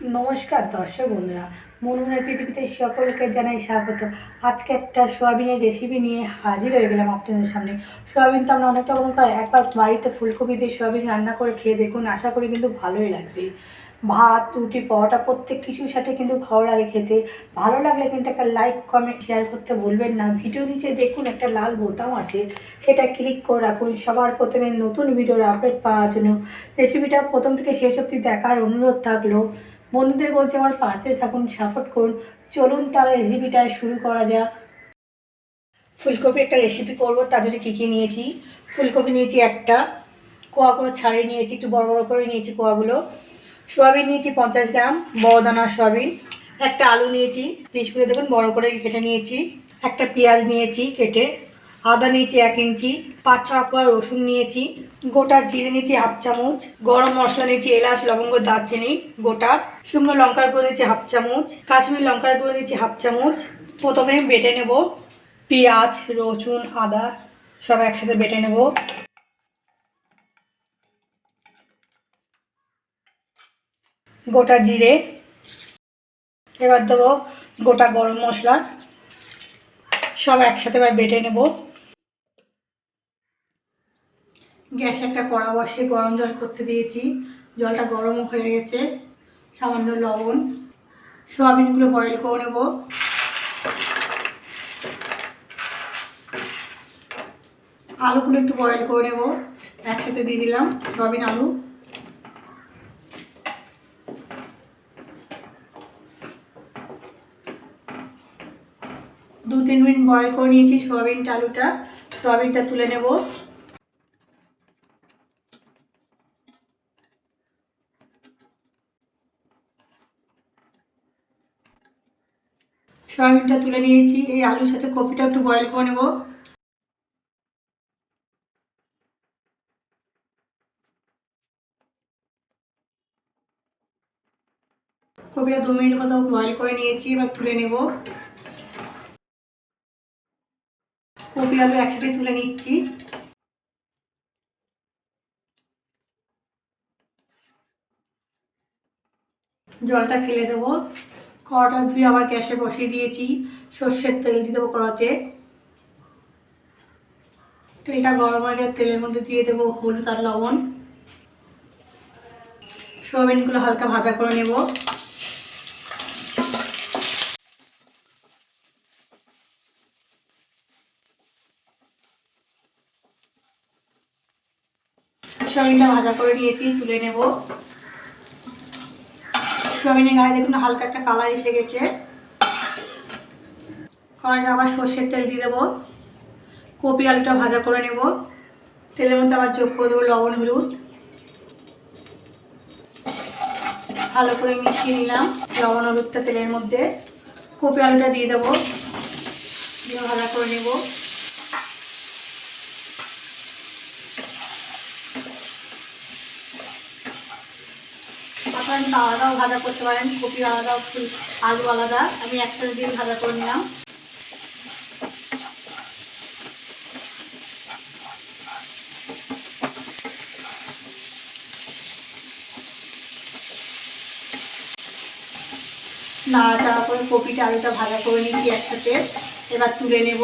নমস্কার দর্শক বন্ধুরা মনমনের পৃথিবীতে সকলকে জানাই স্বাগত। আজকে একটা সোয়াবিনের রেসিপি নিয়ে হাজির হয়ে গেলাম আপনাদের সামনে। সোয়াবিন তো আমরা অনেক রকম খাই। একবার বাড়িতে ফুলকপি দিয়ে সোয়াবিন রান্না করে খেয়ে দেখুন, আশা করি কিন্তু ভালোই লাগবে। ভাত, রুটি, পরোটা প্রত্যেক কিছুর সাথে কিন্তু ভালো লাগে খেতে। ভালো লাগলে কিন্তু একটা লাইক কমেন্ট শেয়ার করতে ভুলবেন না। ভিডিও নিচে দেখুন একটা লাল বোতাম আছে, সেটা ক্লিক করে রাখুন। সবার প্রথমে নতুন ভিডিওর আপডেট পাওয়ার জন্য। রেসিপিটা প্রথম থেকে শেষ অবধি দেখার অনুরোধ থাকল। বন্ধুদের বলছে, আমার পাশে থাকুন সাপোর্ট করুন। চলুন তাহলে রেসিপিটা শুরু করা যাক। ফুলকপি একটা রেসিপি করব, তার জন্য কী কী নিয়েছি? ফুলকপি নিয়েছি একটা, কোয়াগুলো ছাড়িয়ে নিয়েছি, একটু বড় বড় করে নিয়েছি কোয়াগুলো। সোয়াবিন নিয়েছি পঞ্চাশ গ্রাম বড় দানার সোয়াবিন। একটা আলু নিয়েছি, পিস করে দেখুন, বড় করে কেটে নিয়েছি। একটা পেঁয়াজ নিয়েছি কেটে আদা নিয়েছি এক ইঞ্চি, পাঁচ ছ কোয়া রসুন নিয়েছি, গোটা জিরে নিয়েছি হাফ চামচ, গরম মশলা নিয়েছি এলাচ, লবঙ্গ, দারচিনি, গোটা, শুকনো লঙ্কার গুঁড়ো নিয়েছি হাফ চামচ, কাশ্মীর লঙ্কার গুঁড়ো নিয়েছি হাফ চামচ, প্রথমে বেটে নেব পেঁয়াজ, রসুন, আদা, সব একসাথে বেটে নেব। গোটা জিরে, এবার দেবো গোটা গরম মশলা, সব একসাথে এবার বেটে নেব। গ্যাসে একটা কড়া বসে গরম জল করতে দিয়েছি। জলটা গরম হয়ে গেছে। সামান্য লবণ। সোয়াবিনগুলো বয়েল করে নেব। আলুগুলো একটু বয়েল করে নেব। একসাথে দিয়ে দিলাম সোয়াবিন আলু। দু তিন মিনিট বয়েল করে নিয়েছি সোয়াবিনটা, আলুটা। সোয়াবিনটা তুলে নেব। সয়াবিনটা তুলে নিয়েছি। এই আলুর সাথে কপিটা একটু বয়েল করে নেব। কপিটা দু মিনিট মতো বয়েল করে নিয়েছি, এবার তুলে নেব। কপি, আলু একসাথে তুলে নিচ্ছি। জলটা ফেলে দেবো। কড়াটা ধুয়ে আবার গ্যাসে বসিয়ে দিয়েছি। সর্ষের তেল দিয়ে দেবো কড়াতে। তেলটা গরম হয়ে তেলের মধ্যে দিয়ে দেবো হলুদ আর লবণ। সোয়াবিনগুলো হালকা ভাজা করে নেব। সোয়াবিনটা ভাজা করে নিয়েছি, তুলে নেব। সোয়াবিনের গায়ে দেখুন হালকা একটা কালার এসে গেছে। কড়াইতে আবার সর্ষের তেল দিয়ে দেবো। কপি আলুটা ভাজা করে নেব। তেলের মধ্যে আবার যোগ করে দেবো লবণ, হলুদ। ভালো করে মিশিয়ে নিলাম লবণ, হলুদটা তেলের মধ্যে। কপি আলুটা দিয়ে দেবো। দিয়ে ভাজা করে নেব। আপনারা কিন্তু আলাদাও ভাজা করতে পারেন, কপি আলাদা আলু আলাদা। আমি একসাথে দিয়ে ভাজা করে নিলাম। নাড়াচাড়া করে কপিটা আলুটা ভাজা করে নিচ্ছি একসাথে। এবার তুলে নেব।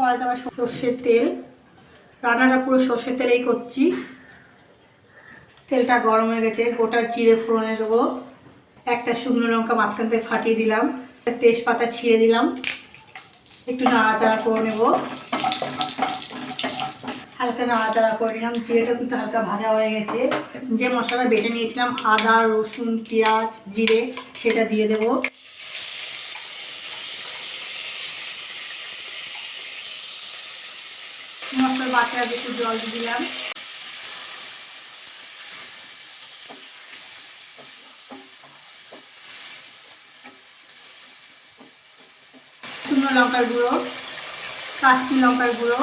কড়াইতে আবার সর্ষের তেল। রান্নাটা পুরো সর্ষের তেলেই করছি। তেলটা গরম হয়ে গেছে, গোটা জিরে ফোড়নে দেবো। একটা শুকনো লঙ্কা মাঝখান থেকে ফাটিয়ে দিলাম। তেজপাতা ছিঁড়ে দিলাম। একটু নাড়াচাড়া করে নেব। হালকা নাড়াচাড়া করে নিলাম। জিরেটা কিন্তু হালকা ভাজা হয়ে গেছে। যে মশলাটা বেটে নিয়েছিলাম, আদা, রসুন, পেঁয়াজ, জিরে, সেটা দিয়ে দেব। বাটার একটু জল দিলাম। শুকনো লঙ্কার গুঁড়ো, কাশ্মীর লঙ্কার গুঁড়ো,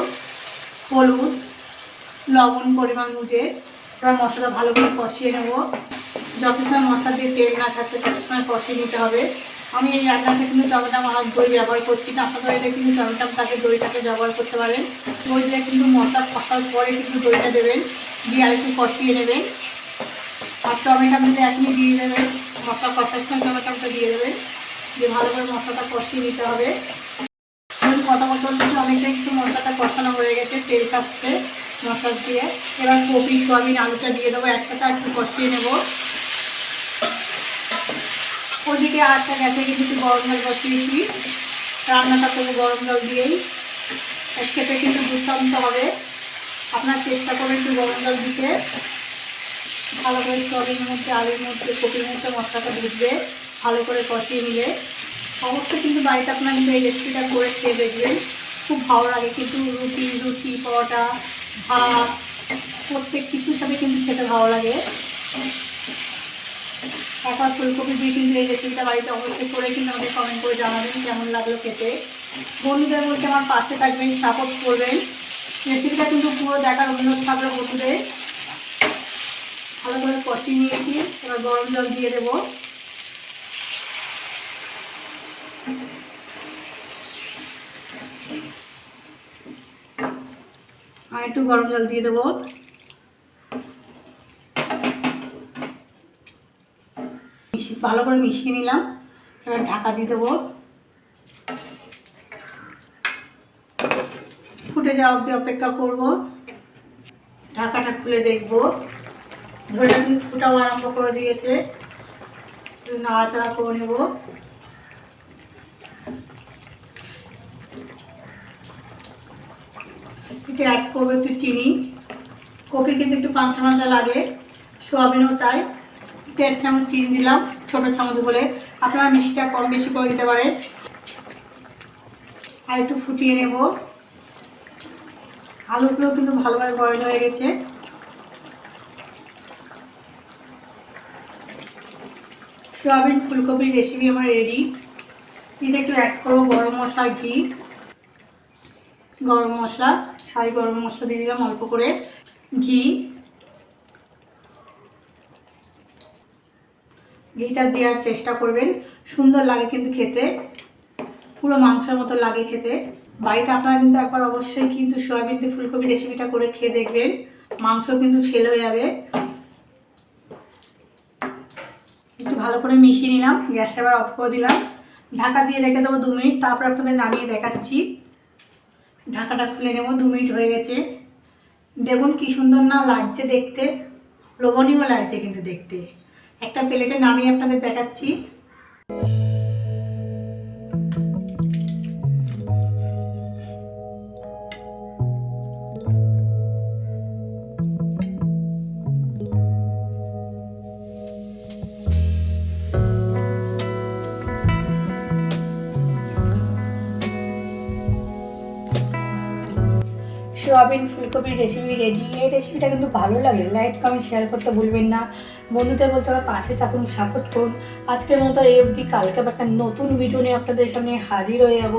হলুদ, লবণ পরিমাণ বুঝে এবার মশলাটা ভালো করে কষিয়ে নেব। যত সময় মশলা দিয়ে তেল না থাকবে তত সময় কষিয়ে নিতে হবে। আমি এই রান্নাতে কিন্তু টমেটো আমার দই ব্যবহার করছি না। আপনাদের এটা কিন্তু টমেটো তাকে দইটাকে ব্যবহার করতে পারেন। দই দিলে কিন্তু মশলা কষার পরে কিন্তু দইটা দেবেন, দিয়ে আর একটু কষিয়ে নেবেন। আর টমেটো দিলে এখনই দিয়ে দেবেন। মশলা কষার সময় টমেটোটা দিয়ে দেবেন। দিয়ে ভালো করে মশলাটা কষিয়ে নিতে হবে। কথা বলতে বলতে অনেকটা একটু মশলাটা কষানো হয়ে গেছে, তেল থাকছে মশলা দিয়ে। এবার কপি সোয়াবিন আলুটা দিয়ে দেবো, একসাথে একটু কষিয়ে নেব। ওদিকে আটটা গ্যাসে কিন্তু গরম জল বসিয়েছি। রান্নাটা করব গরম জল দিয়েই। আর খেতে কিন্তু দুর্দান্ত হবে। আপনার চেষ্টা করে একটু গরম জল দিতে। ভালো করে সয়াবিনের মধ্যে, আলুর মধ্যে, কপির মধ্যে মশলাটা ঢুকবে, ভালো করে কষিয়ে নিলে। অবশ্যই কিন্তু বাড়িতে আপনার এই রেসিপিটা করে খেয়ে দেখবেন। খুব ভালো লাগে কিন্তু রুটি, লুচি, পরোটা, ভাত, প্রত্যেক কিছুর সাথে কিন্তু খেতে ভালো লাগে। একবার ফুলকপি দিয়ে কিন্তু এই রেসিপিটা বাড়িতে অবশ্যই করে কিন্তু আমাদের কমেন্ট করে জানাবেন কেমন লাগল খেতে। বন্ধুদের বলতে আমার পাশে থাকবেন সাপোর্ট করবেন। রেসিপিটা কিন্তু পুরো দেখার অনুরোধ থাকবে বন্ধুদের। ভালো করে কষিয়ে নিয়েছি, এবার গরম জল দিয়ে দেবো। আর একটু গরম জল দিয়ে দেবো। ভালো করে মিশিয়ে নিলাম। এবার ঢাকা দিয়ে দেবো। ফুটে যাওয়া অবধি অপেক্ষা করব। ঢাকাটা খুলে দেখব। ধরে কিন্তু ফুটাও আরম্ভ করে দিয়েছে। নাড়াচাড়া করে নেব। একটু অ্যাড করব একটু চিনি। কপি কিন্তু একটু পাঁচা পাঁচা লাগে। সোয়াবিনও তাই। দেড় চামচ, চিনি দিলাম, ছোটো চামচ বলে আপনারা মিষ্টিটা কম বেশি করে দিতে পারেন। আর একটু ফুটিয়ে নেব। আলুগুলো কিন্তু ভালোভাবে বয়ল হয়ে গেছে। সোয়াবিন ফুলকপির রেসিপি আমার রেডি এটা একটু অ্যাড করব গরম মশলা, ঘি। গরম মশলা ছাই গরম মশলা দিয়ে দিলাম অল্প করে। ঘি ঘিটা দেওয়ার চেষ্টা করবেন। সুন্দর লাগে কিন্তু খেতে। পুরো মাংসের মতো লাগে খেতে। বাড়িতে আপনারা কিন্তু একবার অবশ্যই কিন্তু সয়াবিন দিয়ে ফুলকপি রেসিপিটা করে খেয়ে দেখবেন। মাংস কিন্তু ফেল হয়ে যাবে। একটু ভালো করে মিশিয়ে নিলাম। গ্যাসটা এবার অফ করে দিলাম। ঢাকা দিয়ে রেখে দেবো দু মিনিট। তারপর আপনাদের নামিয়ে দেখাচ্ছি। ঢাকাটা খুলে নেব। দু মিনিট হয়ে গেছে। দেখুন কি সুন্দর না লাগছে দেখতে। লোভনীয় লাগছে কিন্তু দেখতে। একটা প্লেটে নামিয়ে আপনাদের দেখাচ্ছি। সোয়াবিন, ফুলকপির রেসিপি রেডি এই রেসিপিটা কিন্তু ভালো লাগে। লাইক কমেন্ট শেয়ার করতে ভুলবেন না। বন্ধুদের বলছে, আমার পাশে থাকুন সাপোর্ট করুন। আজকের মতো এই অবধি। কালকে একটা নতুন ভিডিও নিয়ে আপনাদের সামনে হাজির হয়ে যাব।